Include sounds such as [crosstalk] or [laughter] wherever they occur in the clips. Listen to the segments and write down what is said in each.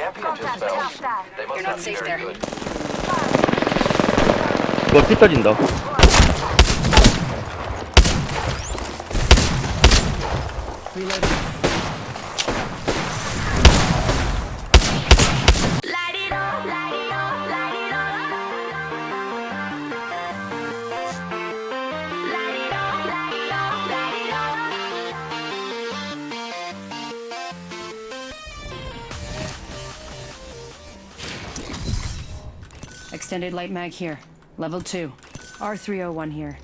champion just fell. They must You're not not be safe very there. good. 이거 피 터진다. Extended light mag here. Level 2. R301 here.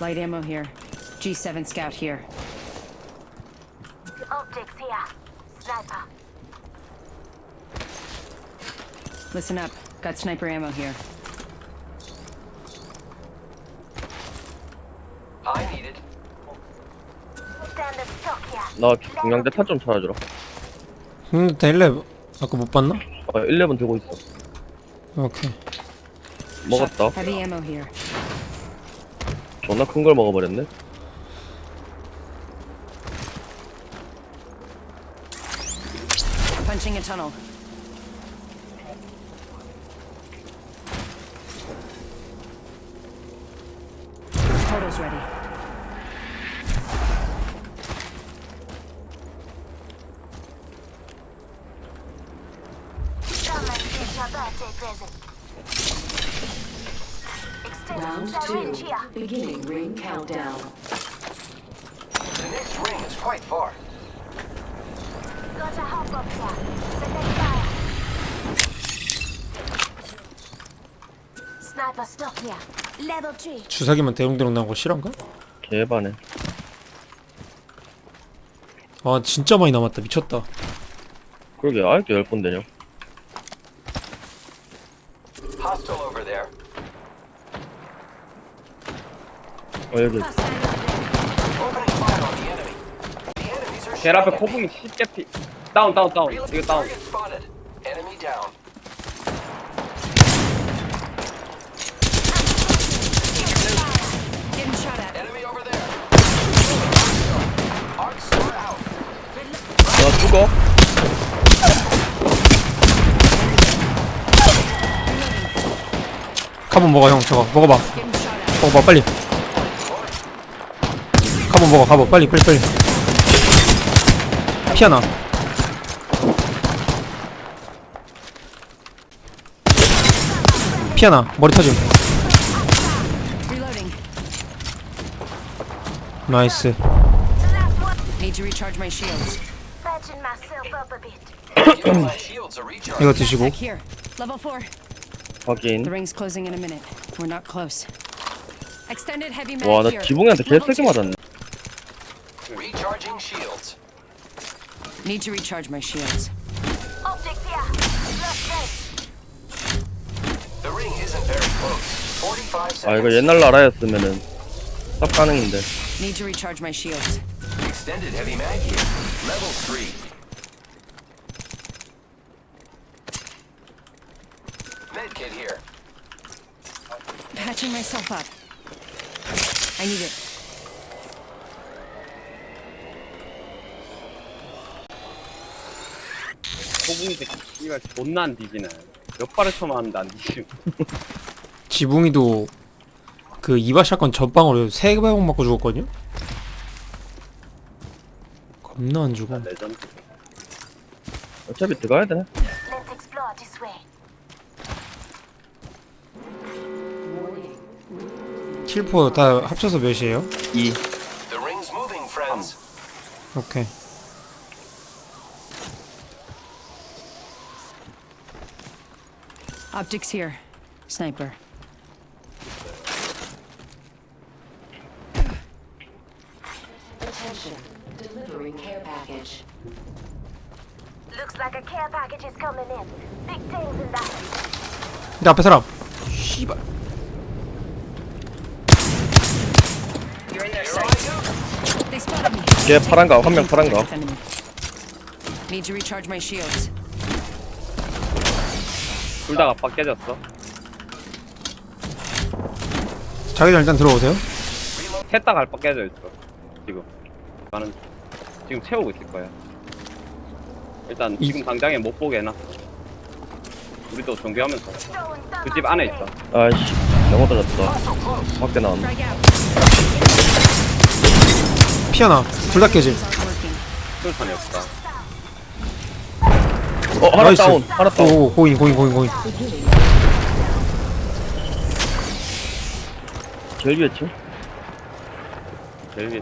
Light ammo here. G7 scout here. Optics here. Sniper. Listen up. Got sniper ammo here. I need it. Standard stock here. 나 중량대 탄좀 찾아주라. 음, 델레 아까 못 봤나? 아, 11 들고 있어. 오케이. 먹었다. Heavy ammo here. 존나 큰 걸 먹어버렸네. Punching a tunnel. Photos ready. Round two. Beginning ring countdown. The next ring is quite far. Got a hop up here. Select fire. Sniper stock here. Level 3. 주사기만 대롱대롱 나온 거 실한가? 개반해. 아 진짜 많이 남았다 미쳤다 그러게, 아직도 10번 되냐? Hostile over there. 아, 여기. 겔 앞에. 코붕이 10개피 다운 다운 다운 이거 다운. 나 죽어. 카본 먹어 형 저거 먹어봐. 먹어봐 빨리 카본 먹어 카본 빨리 빨리 빨리 피 하나 피 하나 머리 터짐. 나이스. 이거 드시고 Back here. Level 4. 확인. The ring's closing in a minute. We're not close. Extended heavy mag 와, 나 here. 지붕이한테 Level 개세게. 맞았네. Recharging shields. Need to recharge my shields. Optics here. Lost range. The ring isn't very close. 45 seconds. 아, 이거 옛날 나라였으면은 딱 가능인데. Need to recharge my shields. Extended heavy mag here. Level 3. Medkit here. Patching myself up. I need it. 코붕이 새끼 씨발 존나 안 뒤지네 몇 발을 쳐맞는데 안 뒤지고 지붕이도 그 이바 샷건 전방으로 세 발목 맞고 죽었거든요? 겁나 안 죽어 레전드 어차피 들어가야 돼. Let's explore this way. 킬포 다 합쳐서 몇이에요? 2. The ring's moving, friends. 오케이 Optics here. Sniper. Attention. Delivering care package. Looks like a care package is coming in. Big things in that. 내 앞에 사람 씨발 You're in their sight. They spotted me. 걔 파란가, 한 명 파란가. Enemy. Need to recharge my shields. 둘다 압박 깨졌어 자기장 일단 들어오세요 셋 다 갈박 깨져 있어 지금 나는 지금 채우고 있을 거야 일단 이- 지금 당장에 못 보게 해놨어. 우리도 정비하면서 그 집 안에 있다. grenade. 아이씨 너무 떨어졌다 밖에 나왔네 Frag out. 피하나 둘다 working. 술탄이 없다. 어 하나 나이스. 다운 하나 다운 오 고인 고인 고인 고인 제일 위에 층 제일 위에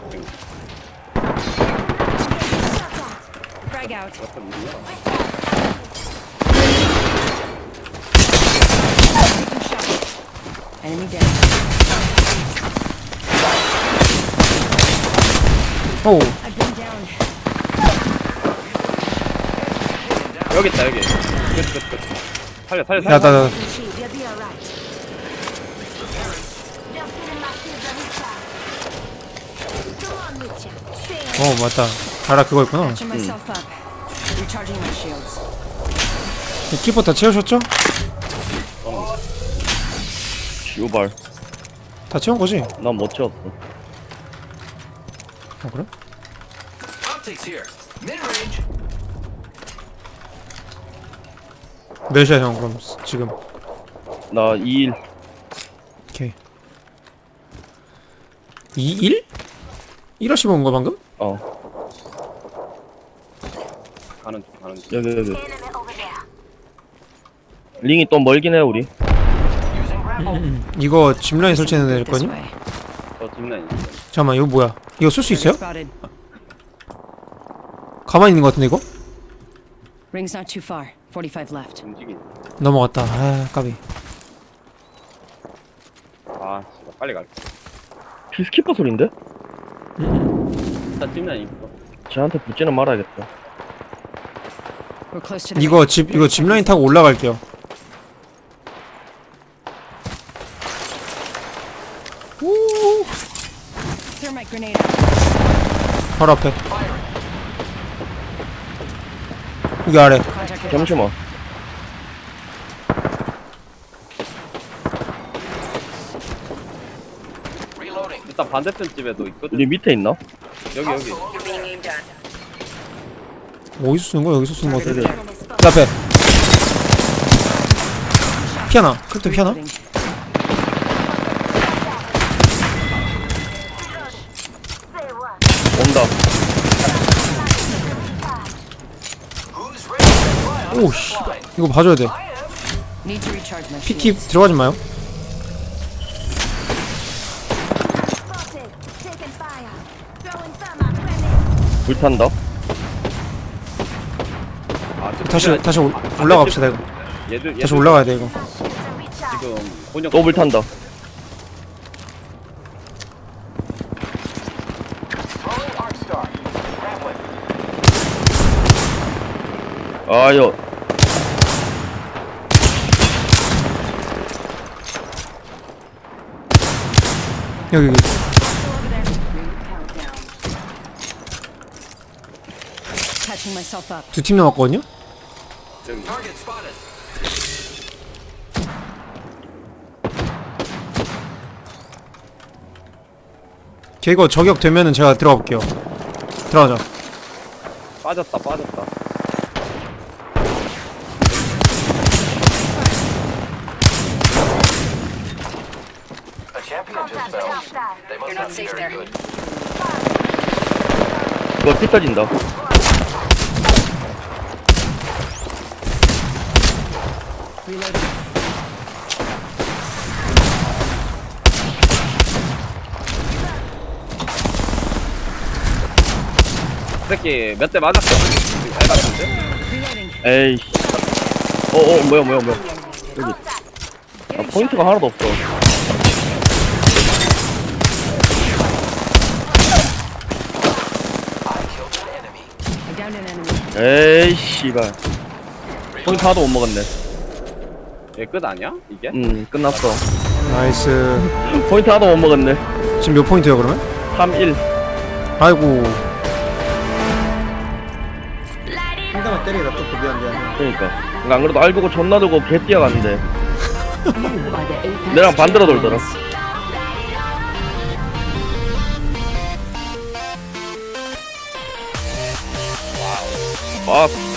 Frag out. Taking. Enemy dead. 오 여기 있다 여기. 끝 끝 끝. 살려 살려 살려. 야 나 나, it. 어 맞다 가라 myself up. Recharging my shields. 키퍼 다 채우셨죠? 슈발 다 채운 거지? 난못 채웠어 어 그래? Optics here. Mid-range. 몇이야 형 그럼 지금 나 2일 오케이 2일? 1호씩 온거 방금? 어 가는 중 가는 중. 여기 여기 Enemy over there. 링이 또 멀긴 해 우리 Using grapple. 이거 짚라인 설치해야 될 This 거니? way. 저 뒷라인 있어. 잠깐만 이거 뭐야 이거 쓸수 있어요? Spotted. 가만히 있는 거 같은데 이거? Ring's not too far. 45 left. 움직이. 넘어갔다 아 까비 아 진짜 빨리 갈게. 피스키퍼 소린데? 일단. 쟤한테 붙지는 말아야겠다 We're close to the 이거 집 이거 짚라인 타고 올라갈게요 thermite grenade out. 바로 앞에 여기 아래 잠시만 Reloading. 일단 반대편 집에도 있거든. 우리 밑에 있나? 여기 여기. 어디서 쓰는 거야 여기서 쓰는 거 같아. 그 앞에 피하나 크립토 피하나? Reloading. Say what? 온다 Who's ready to try out 오씨 이거 봐줘야 돼 PT. 들어가지 마요. 불탄다 아, 저 다시 다시 올- 아, 올라갑시다 이거 얘들 얘들 다시 올라가야 돼 이거. 지금 또 불탄다. 아여 여기 여기 Ring countdown. Patching myself up. 두 팀 남았거든요? 이거 저격 되면은 제가 들어가 볼게요 들어가자 빠졌다 빠졌다. They must You're not not be safe very there. good. 이거 피 터진다 새끼 몇 대 맞았어. 잘? Reloading. 에이씨 어어 뭐야 뭐야 뭐야 여기 아, 포인트가 하나도 없어 에이 씨발. 포인트 하나도 못 먹었네. 얘끝 아니야? 이게? 음 끝났어. 나이스. 포인트 하나도 못 먹었네. 지금 몇 포인트요 그러면? 3-1 아이고. Light it 그러니까. 그러니까 안 그래도 알고 존나 들고 개 뛰어갔는데. [laughs] 내랑 반대로 돌더라 champions. 아